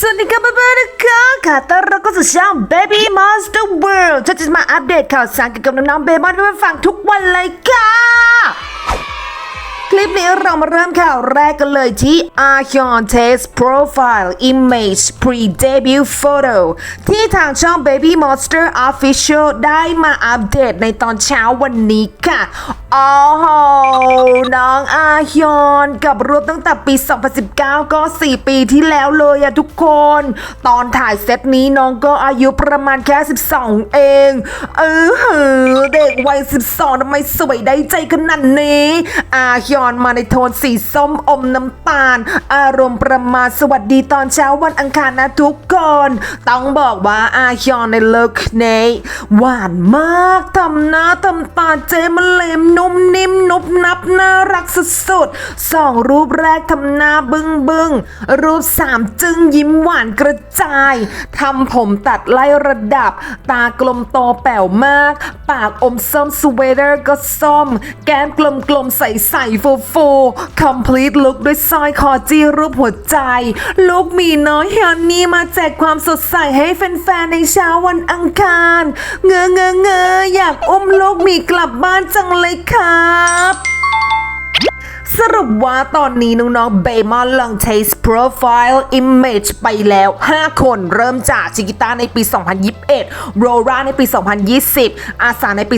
ครับเพื่อนๆนะคะขอต้อนรับเข้าสู่ช่อง Baby Monster World ฉันจะมาอัปเดตข่าวสารเกี่ยวกับน้องๆเบมอนให้เพื่อนๆฟังทุกวันเลยค่ะ คลิปนี้เรามาเริ่มข่าวแรกกันเลยที่ Archeon Test Profile Image Pre-Debut Photo ที่ทางช่อง Baby Monster Official ได้มาอัปเดตในตอนเช้าวันนี้ค่ะอ้โห น้องอาฮยอนกับรูปตั้งแต่ปี 2019 ก็ 4 ปีที่แล้วเลยอะทุกคน ตอนถ่ายเซตนี้น้องก็อายุประมาณแค่ 12 เอง เออหือเด็ก วัย 12ทำไมสวยได้ใจขนาดนี้ อาฮยอนมาในโทนสีส้มอมน้ำตาล อารมณ์ประมาณสวัสดีตอนเช้าวันอังคารนะทุกคน ต้องบอกว่าอาฮยอนในเลิกนี้หวานมากทำหน้าทำตาเจมันเลมนุ่มนิ่มนุบนับน่ารักสุดๆสองรูปแรกทำหน้าบึ้งบึ้งรูปสามจึงยิ้มหวานกระจายทำผมตัดไล่ระดับ ตากลมโตแป๋วมาก ปากอมสมสเวเตอร์ก็ส้ม แก้มกลมๆใส่ใส่โฟูฟู complete look ด้วยสร้อยคอจี้รูปหัวใจ ลูกมีน้อยฮอนนี่มาแจกความสดใสให้แฟนๆในเช้าวันอังคาร เงอเงอเงออยากอุ้มลูกมีกลับบ้านจังเลยครับ สรุปว่าตอนนี้น้องๆเบมอนลอง Taste Profile Image ไปแล้ว 5 คนเริ่มจากชิกิต้าในปี 2021 โรราในปี 2020 อาสาในปี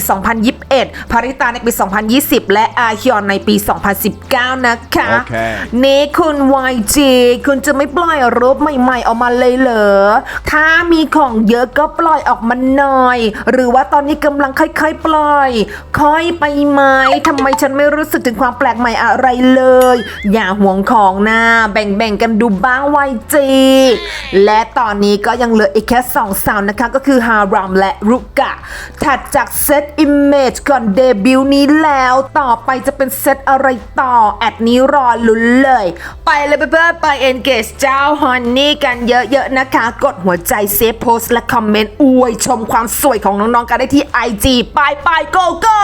2021พาริตาในปี 2020 และอาฮยอนในปี 2019 นะคะโอเคนี่คุณ YG คุณจะไม่ปล่อยรูปใหม่ๆ ออกมาเลยเหรอ ถ้ามีของเยอะก็ปล่อยออกมาหน่อย หรือว่าตอนนี้กำลังค่อยๆ ปล่อย ค่อยไปไหมทำไมฉันไม่รู้สึกถึงความแปลกใหม่อะไรเลย อย่าห่วงของนะแบ่งๆกันดูบ้าง YG และตอนนี้ก็ยังเหลืออีกแค่สองสาวนะคะก็คือฮารามและรุกะถัดจากเซต Image ก่อนเดบิวต์นี้แล้วต่อไปจะเป็นเซตอะไรต่อ แอดนี้รอลุ้นเลย ไปเลยเพื่อนๆไป engage เจ้าฮอนนี่กันเยอะๆนะคะ กดหัวใจเซฟโพสและคอมเมนต์อวยชมความสวยของน้องๆกันได้ที่ IG ไปไป go go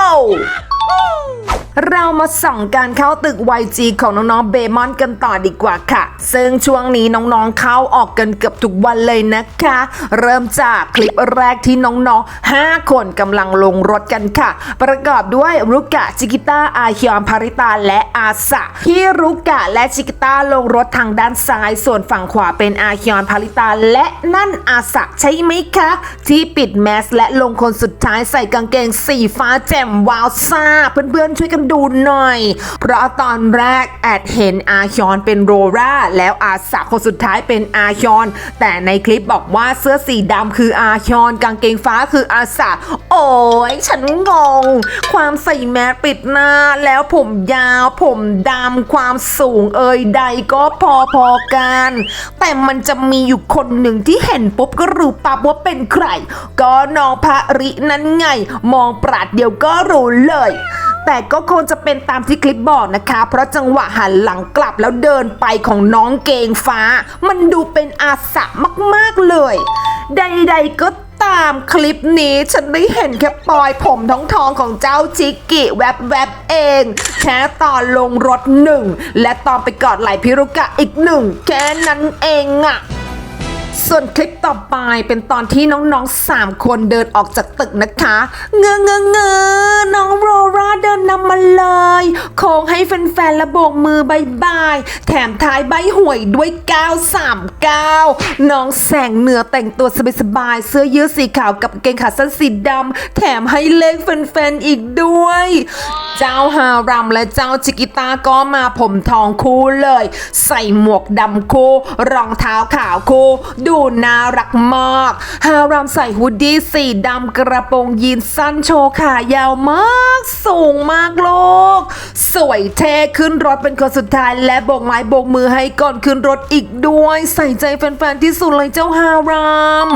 เรามาส่องการเข้าตึก YG ของน้องๆเบมอนกันต่อดีกว่าค่ะ ซึ่งช่วงนี้น้องๆเข้าออกกันเกือบทุกวันเลยนะคะ เริ่มจากคลิปแรกที่น้องๆ 5 คนกำลังลงรถกันค่ะ ประกอบด้วยรุกะชิกิต้าอาฮิยอนพาริตาและอาสะที่รุกะและชิกิต้าลงรถทางด้านซ้าย ส่วนฝั่งขวาเป็นอาฮิยอนพาริตาและนั่นอาสะใช่ไหมคะ ที่ปิดแมสและลงคนสุดท้ายใส่กางเกงสีฟ้าแจ่มวาวซ่าเพื่อนๆช่วยกันดูหน่อย เพราะตอนแรกแอดเห็นอาฮยอนเป็นโรราแล้วอาสะคนสุดท้ายเป็นอาฮยอน แต่ในคลิปบอกว่าเสื้อสีดำคืออาฮยอน กางเกงฟ้าคืออาสะโอ้ยฉันงง ความใส่แมสปิดหน้า แล้วผมยาวผมดำความสูงเอ่ยใดก็พอๆกัน แต่มันจะมีอยู่คนหนึ่งที่เห็นปุ๊บก็รู้ปั๊บว่าเป็นใคร ก็น้องพระรินั่นไง มองปราดเดียวก็รู้เลย แต่ก็คงจะเป็นตามที่คลิปบอกนะคะ เพราะจังหวะหันหลังกลับแล้วเดินไปของน้องเกงฟ้า มันดูเป็นอาสะมากๆเลย ใดๆก็ตามคลิปนี้ฉันได้เห็นแค่ปลอยผมท้องทองของเจ้าชิกิแวบๆเองแค่ตอนลงรถหนึ่งและตอนไปกอดไหล่พิรุกะอีกหนึ่งแค่นั้นเองอะ ส่วนคลิปต่อไปเป็นตอนที่น้องๆ 3 คนเดินออกจากตึกนะคะ เงอเงอเงอน้องโรราเดินนำมาเลยโค้งให้แฟนๆและโบกมือบายบาย แถมท้ายใบหวยด้วย 939 น้องแสงเหนือแต่งตัวสบายๆเสื้อยืดสีขาวกับเกงขาสั้นสีดำแถมให้เลขแฟนๆอีกด้วย เจ้าฮารัมและเจ้าจิกิตาก็มาผมทองคู่เลย ใส่หมวกดำคู่ รองเท้าขาวคู่ ดูน่ารักมาก ฮารัมใส่ฮูดดี้สีดำกระโปรงยีนสั้นโชว์ขายาวมาก สูงมากโลกสวยเท่ขึ้นรถเป็นคนสุดท้าย และโบกไม้โบกมือให้ก่อนขึ้นรถอีกด้วย ใส่ใจแฟนๆที่สุดเลยเจ้าฮารัม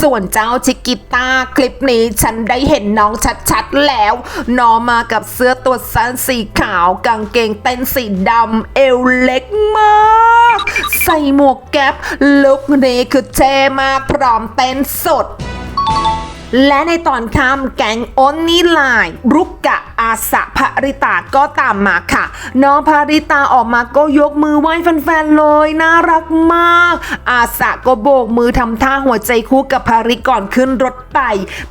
ส่วนเจ้าชิกิตาคลิปนี้ฉันได้เห็นน้องชัดๆแล้ว น้องมากับเสื้อตัวสั้นสีขาวกางเกงเต้นสีดำเอวเล็กมาก ใส่หมวกแก๊ปลุคนี้คือเท่มากพร้อมเต้นสด และในตอนค่ำแก๊งอนนี่ไลน์รุกกะอาสะภริตาก็ตามมาค่ะ น้องภริตาออกมาก็ยกมือไหว้แฟนๆเลยน่ารักมาก อาสะก็โบกมือทำท่าหัวใจคู่กับภริก่อนขึ้นรถไป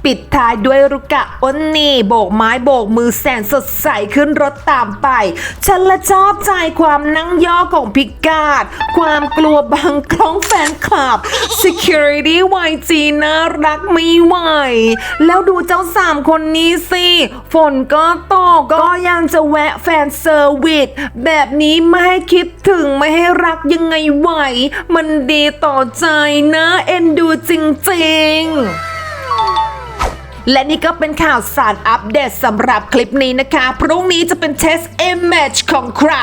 ปิดท้ายด้วยรุกกะอนนี่โบกไม้โบกมือแสนสดใสขึ้นรถตามไปฉันละชอบใจความนั่งย่อของพิกาดความกลัวบางคล้องแฟนคลับ Security YG น่ารักไม่ไหวแล้วดูเจ้าสามคนนี้สิ ฝนก็ตกก็ยังจะแวะแฟนเซอร์วิสแบบนี้ไม่ให้คิดถึงไม่ให้รักยังไงไหว มันดีต่อใจนะ เอ็นดูจริง ๆและนี่ก็เป็นข่าวสารอัปเดตสำหรับคลิปนี้นะคะ พรุ่งนี้จะเป็นเทส Image ของใคร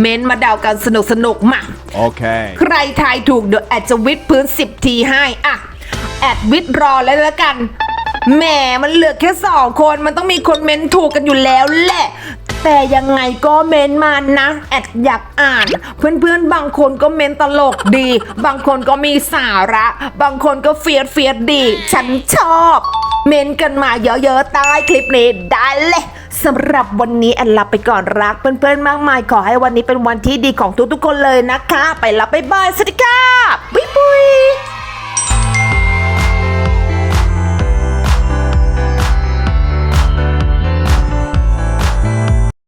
เม้นมาเดากันสนุกสนุกๆมา Okay. ใครทายถูกเดี๋ยวแอดจะวิดพื้น 10 ทีให้อะ แอดวิดรอแล้วแล้วกัน แหมมันเหลือแค่สองคน มันต้องมีคนเม้นถูกกันอยู่แล้วแหละ แต่ยังไงก็เม้นมานะ แอดอยากอ่าน เพื่อนๆ บางคนก็เม้นตลกดี บางคนก็มีสาระ บางคนก็เฟียดเฟียดดี ฉันชอบ เม้นกันมาเยอะๆ ใต้คลิปนี้ได้เลยสำหรับวันนี้แอนลาไปก่อนรักเพื่อนๆ มากมายขอให้วันนี้เป็นวันที่ดีของทุกๆคนเลยนะคะ ไปละบ๊ายบายสวัสดีค่ะ บ๊ายบาย